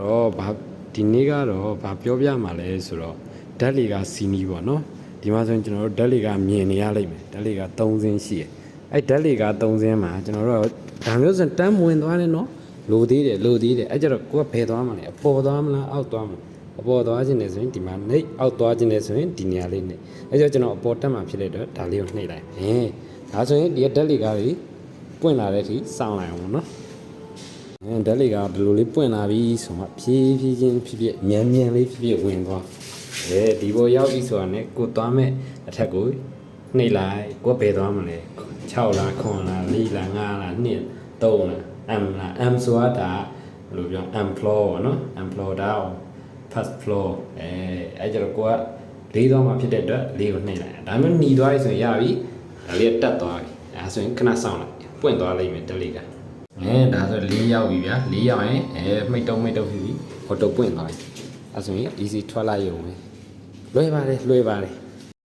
တော့ဘာဒီနေ့ကတော့ဘာပြောပြမှာလဲဆိုတော့ဓာတ်တွေကစီနီးပေါ့နော်ဒီမှာဆိုရင်ကျွန်တော်တို့ဓာတ်တွေကမြင်နေရလိမ့်မယ်ဓာတ်တွေက3စင်းရှိတယ်အဲ့ဓာတ်တွေက3စင်းမှာကျွန်တော်တို့ကဒါမျိုးဆိုရင်တန်းဝင်သွားတယ်နော်လိုသေးတယ်လိုသေးတယ်အဲ့ကြတော့ကိုကဖယ်သွားမှာလေအပေါ်သွားမလားအောက်သွားမလားအပေါ်သွားခြင်းနဲ့ဆိုရင်ဒီမှာနှိပ်အောက်သွားခြင်းနဲ့ဆိုရင်ဒီနေရာလေးနှိပ်အဲ့ကြတော့ကျွန်တော်အပေါ်တက်မှာဖြစ်တဲ့အတွက်ဒါလေးကိုနှိပ်လိုက်ဟင်းဒါဆိုရင်ဒီဓာတ်တွေကတွေပွင့်လာတဲ့အထိစောင့်လိုက်အောင်နော်အဲ ဓာတ်လေးကဒီလိုလေးပွင့်လာပြီဆိုမှဖြည်းဖြည်းချင်းဖြည်းဖြည်းမြန်မြန်လေးဖြည်းဖြည်းဝင်သွားအဲဒီဘောရောက်ပြီဆိုတာနဲ့ကိုသွားမဲ့အထက်ကိုနှိပ်လိုက်ကိုဘယ်သွားမလဲ6လား9လား4လား5လား2 3လား M လား M ဆိုတာဒါဘယ်လိုပြော M floor ပေါ့နော် M floor down first floor အဲအဲကျတော့ကိုကလေးသွားမှဖြစ်တဲ့အတွက်လေးကိုနှိပ်လိုက်ဒါမှမဟုတ်หนีသွားပြီဆိုရင်ရပြီဒါလေးကတက်သွားပြီအဲဆိုရင်ခဏစောင့်လိုက်ပွင့်သွားလိမ့်မယ်တက်လေးက အဲဒါဆို၄ရောက်ပြီဗျာ၄ရောက်ရင်အဲမိတ်တုံးမိတ်တုံးဖြစ်ပြီဟိုတုံးပွင့်သွားပြီအဲဆိုရင် easy ထွက်လိုက်ရုံပဲလွယ်ပါတယ်လွယ်ပါတယ်